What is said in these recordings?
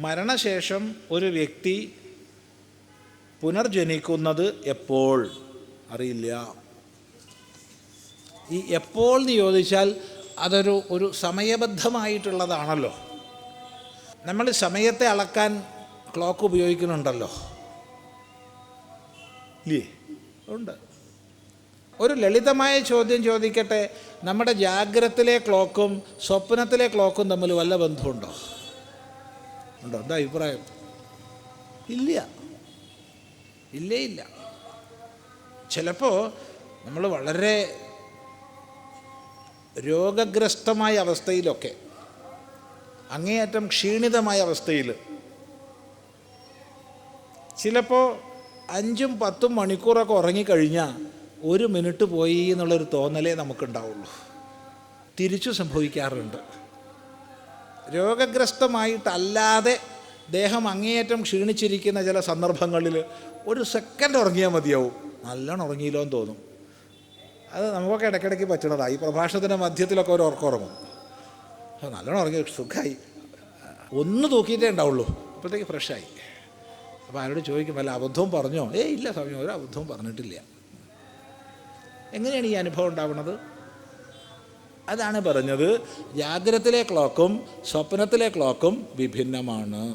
മരണശേഷം ഒരു വ്യക്തി പുനർജനിക്കുന്നത് എപ്പോൾ? അറിയില്ല. ഈ എപ്പോൾ എന്ന് ചോദിച്ചാൽ അതൊരു ഒരു സമയബദ്ധമായിട്ടുള്ളതാണല്ലോ. നമ്മൾ സമയത്തെ അളക്കാൻ ക്ലോക്ക് ഉപയോഗിക്കുന്നുണ്ടല്ലോ. ഇല്ലേ? ഉണ്ട്. ഒരു ലളിതമായ ചോദ്യം ചോദിക്കട്ടെ. നമ്മുടെ ജാഗ്രതത്തിലെ ക്ലോക്കും സ്വപ്നത്തിലെ ക്ലോക്കും തമ്മിൽ വല്ല ബന്ധമുണ്ടോ? ഉണ്ടോ? എന്താ അഭിപ്രായം? ഇല്ല. ഇല്ലേ ഇല്ല ചിലപ്പോൾ നമ്മൾ വളരെ രോഗഗ്രസ്തമായ അവസ്ഥയിലൊക്കെ അങ്ങേയറ്റം ക്ഷീണിതമായ അവസ്ഥയിൽ ചിലപ്പോൾ അഞ്ചും പത്തും മണിക്കൂറൊക്കെ ഉറങ്ങിക്കഴിഞ്ഞാൽ ഒരു മിനിറ്റ് പോയി എന്നുള്ളൊരു തോന്നലേ നമുക്കുണ്ടാവുള്ളൂ. തിരിച്ചു സംഭവിക്കാറുണ്ട്. രോഗഗ്രസ്തമായിട്ടല്ലാതെ ദേഹം അങ്ങേയറ്റം ക്ഷീണിച്ചിരിക്കുന്ന ചില സന്ദർഭങ്ങളിൽ ഒരു സെക്കൻഡ് ഉറങ്ങിയാൽ മതിയാവും. നല്ലോണം ഉറങ്ങിയില്ലോ എന്ന് തോന്നും. അത് നമുക്കൊക്കെ ഇടയ്ക്കിടയ്ക്ക് പറ്റണതാണ് ഈ പ്രഭാഷണത്തിന്റെ മധ്യത്തിലൊക്കെ ഒരു ഉറക്കം ഉറങ്ങും. നല്ലോണം ഉറങ്ങി സുഖമായി ഒന്ന് തൂക്കിയിട്ടേ ഉണ്ടാവുള്ളൂ. അപ്പോഴത്തേക്ക് ഫ്രഷായി. അപ്പോൾ ആരോട് ചോദിക്കും വല്ല അബദ്ധവും പറഞ്ഞോ? ഏ ഇല്ല സമയം ഒരു അബദ്ധവും പറഞ്ഞിട്ടില്ല. എങ്ങനെയാണ് ഈ അനുഭവം ഉണ്ടാവുന്നത്? അതാണ് പറഞ്ഞത്. ജാഗ്രതത്തിലെ ക്ലോക്കും സ്വപ്നത്തിലെ ക്ലോക്കും വിഭിന്നമാണ്.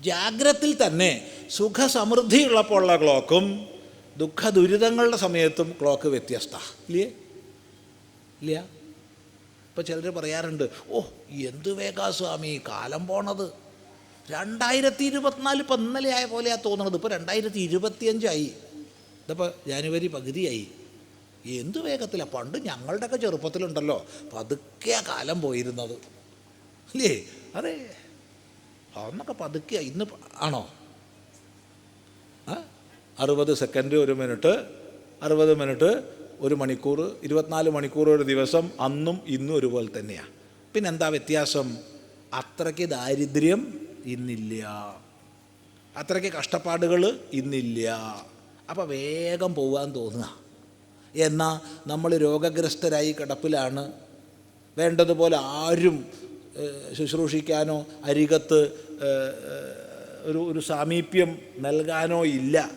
ജാഗ്രത്തിൽ തന്നെ സുഖസമൃദ്ധിയുള്ളപ്പോഴുള്ള ക്ലോക്കും ദുഃഖ ദുരിതങ്ങളുടെ സമയത്തും ക്ലോക്ക് വ്യത്യസ്ത. ഇല്ലേ? ഇല്ല? ഇപ്പോൾ ചിലർ പറയാറുണ്ട് ഓ എന്ത് വേഗാ സ്വാമി കാലം പോണത്. രണ്ടായിരത്തി ഇരുപത്തിനാല് ഇപ്പം ഇന്നലെ ആയ പോലെയാണ് തോന്നണത്. ഇപ്പോൾ രണ്ടായിരത്തി ഇരുപത്തിയഞ്ചായി ഇതിപ്പോൾ ജാനുവരി പകുതിയായി. എന്ത് വേഗത്തിലാണ് പണ്ട് ഞങ്ങളുടെയൊക്കെ ചെറുപ്പത്തിലുണ്ടല്ലോ. പതുക്കെ കാലം പോയിരുന്നത്. അല്ലേ? അതെ. അന്നൊക്കെ പതുക്കെ ഇന്ന് ആണോ? അറുപത് സെക്കൻഡ് ഒരു മിനിറ്റ്. അറുപത് മിനിറ്റ് ഒരു മണിക്കൂർ ഇരുപത്തിനാല് മണിക്കൂർ ഒരു ദിവസം അന്നും ഇന്നും ഒരുപോലെ തന്നെയാണ് പിന്നെ എന്താ വ്യത്യാസം? അത്രയ്ക്ക് ദാരിദ്ര്യം ഇന്നില്ല. അത്രയ്ക്ക് കഷ്ടപ്പാടുകൾ ഇന്നില്ല. അപ്പോൾ വേഗം പോകാൻ തോന്നുക. എന്നാൽ നമ്മൾ രോഗഗ്രസ്തരായി കിടപ്പിലാണ്. വേണ്ടതുപോലെ ആരും ശുശ്രൂഷിക്കാനോ അരികത്ത് ഒരു ഒരു സാമീപ്യം നൽകാനോ ഇല്ല.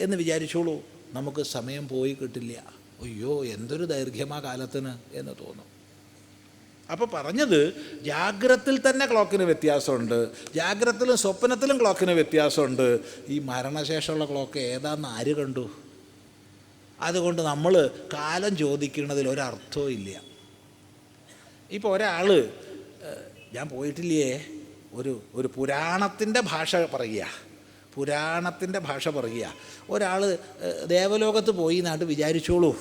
എന്ന് വിചാരിച്ചോളൂ നമുക്ക് സമയം പോയി കിട്ടില്ല. അയ്യോ എന്തൊരു ദൈർഘ്യമാ കാലത്തിന് എന്ന് തോന്നും. അപ്പോൾ പറഞ്ഞത് ജാഗ്രത്തിൽ തന്നെ ക്ലോക്കിന് വ്യത്യാസമുണ്ട്. ജാഗ്രത്തിലും സ്വപ്നത്തിലും ക്ലോക്കിന് വ്യത്യാസമുണ്ട്. ഈ മരണശേഷമുള്ള ക്ലോക്ക് ഏതാന്ന് ആര് കണ്ടു? അതുകൊണ്ട് നമ്മൾ കാലം ചോദിക്കുന്നതിൽ ഒരർത്ഥവും ഇല്ല. ഇപ്പോൾ ഒരാൾ ഞാൻ പോയിട്ടില്ലേ ഒരു ഒരു പുരാണത്തിന്റെ ഭാഷ പറയുക. പുരാണത്തിന്റെ ഭാഷ പറയുക. ഒരാൾ ദേവലോകത്ത് പോയി എന്നാണ്ട് വിചാരിച്ചോളൂ.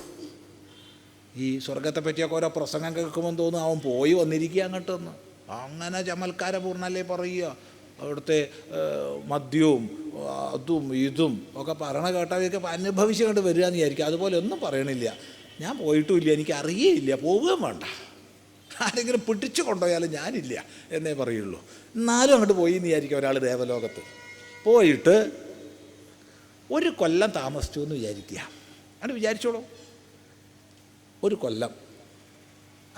ഈ സ്വർഗത്തെ പറ്റിയൊക്കെ ഓരോ പ്രസംഗം കേൾക്കുമ്പോൾ തോന്നും അവൻ പോയി വന്നിരിക്കുക അങ്ങോട്ടൊന്ന്. അങ്ങനെ ചമൽക്കാര പൂർണല്ലേ പറയുക? അവിടുത്തെ മദ്യവും അതും ഇതും ഒക്കെ പറയണ കേട്ടവയൊക്കെ അനുഭവിച്ച് കണ്ട് വരിക എന്ന് വിചാരിക്കും. അതുപോലെ ഒന്നും പറയണില്ല. ഞാൻ പോയിട്ടുമില്ല എനിക്ക് അറിയേയില്ല പോവുകയും വേണ്ട. ആരെങ്കിലും പിടിച്ചു കൊണ്ടുപോയാലും ഞാനില്ല എന്നേ പറയുള്ളൂ. എന്നാലും അങ്ങോട്ട് പോയി എന്ന് വിചാരിക്കും ഒരാൾ ദേവലോകത്ത്. പോയിട്ട് ഒരു കൊല്ലം താമസിച്ചു എന്ന് വിചാരിക്കുക. അങ്ങനെ വിചാരിച്ചോളൂ. ഒരു കൊല്ലം.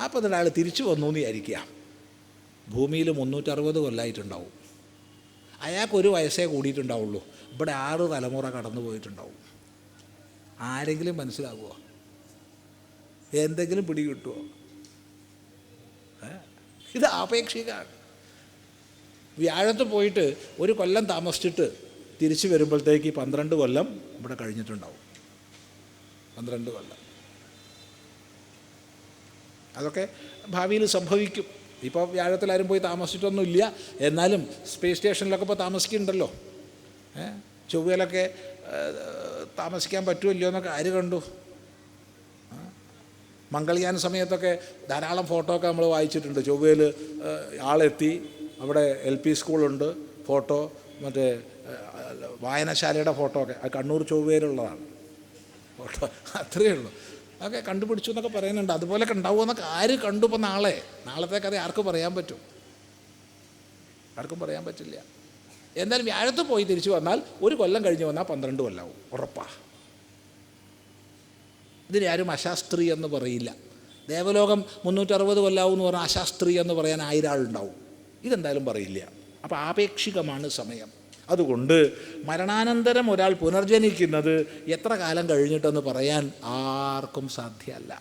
അപ്പോൾ ഒരാൾ തിരിച്ചു വന്നു എന്ന് വിചാരിക്കുക. ഭൂമിയിൽ മുന്നൂറ്ററുപത് കൊല്ലമായിട്ടുണ്ടാവും അയാൾക്ക് ഒരു വയസ്സേ കൂടിയിട്ടുണ്ടാവുള്ളൂ. ഇവിടെ ആറ് തലമുറ കടന്നു പോയിട്ടുണ്ടാവും. ആരെങ്കിലും മനസ്സിലാകുമോ എന്തെങ്കിലും പിടി കിട്ടുമോ ഇത് ആപേക്ഷികമാണ്. വ്യാഴത്ത് പോയിട്ട് ഒരു കൊല്ലം താമസിച്ചിട്ട് തിരിച്ചു വരുമ്പോഴത്തേക്ക് പന്ത്രണ്ട് കൊല്ലം ഇവിടെ കഴിഞ്ഞിട്ടുണ്ടാവും. പന്ത്രണ്ട് കൊല്ലം. അതൊക്കെ ഭാവിയിൽ സംഭവിക്കും. ഇപ്പോൾ വ്യാഴത്തിൽ ആരും പോയി താമസിച്ചിട്ടൊന്നുമില്ല. എന്നാലും സ്പേസ് സ്റ്റേഷനിലൊക്കെ ഇപ്പോൾ താമസിക്കുന്നുണ്ടല്ലോ. ചൊവ്വയിലൊക്കെ താമസിക്കാൻ പറ്റുമല്ലോ എന്നൊക്കെ ആര് കണ്ടു? മംഗൾയാൻ സമയത്തൊക്കെ ധാരാളം ഫോട്ടോ ഒക്കെ നമ്മൾ വായിച്ചിട്ടുണ്ട്. ചൊവ്വയിൽ ആളെത്തി. അവിടെ എൽ പി സ്കൂളുണ്ട് ഫോട്ടോ മറ്റേ വായനശാലയുടെ ഫോട്ടോ ഒക്കെ. കണ്ണൂർ ചൊവ്വയിലുള്ളതാണ്. ഫോട്ടോ അത്രയേ ഉള്ളൂ. അതൊക്കെ കണ്ടുപിടിച്ചു എന്നൊക്കെ പറയുന്നുണ്ട്. അതുപോലൊക്കെ ഉണ്ടാവുമെന്നൊക്കെ ആര് കണ്ടു ഇപ്പോൾ നാളെ? നാളത്തെ കഥ ആർക്കും പറയാൻ പറ്റും. ആർക്കും പറയാൻ പറ്റില്ല. എന്തായാലും വ്യാഴത്ത് പോയി തിരിച്ചു വന്നാൽ ഒരു കൊല്ലം കഴിഞ്ഞ് വന്നാൽ പന്ത്രണ്ട് കൊല്ലാവും. ഉറപ്പാ. ഇതിന് ആരും അശാസ്ത്രീ എന്ന് പറയില്ല. ദേവലോകം മുന്നൂറ്ററുപത് കൊല്ലാവും എന്ന് പറഞ്ഞാൽ അശാസ്ത്രീ എന്ന് പറയാൻ ആയിരം ആളുണ്ടാവും ഇതെന്തായാലും പറയില്ല. അപ്പോൾ ആപേക്ഷികമാണ് സമയം. അതുകൊണ്ട് മരണാനന്തരം ഒരാൾ പുനർജനിക്കുന്നത് എത്ര കാലം കഴിഞ്ഞിട്ടെന്ന് പറയാൻ ആർക്കും സാധ്യമല്ല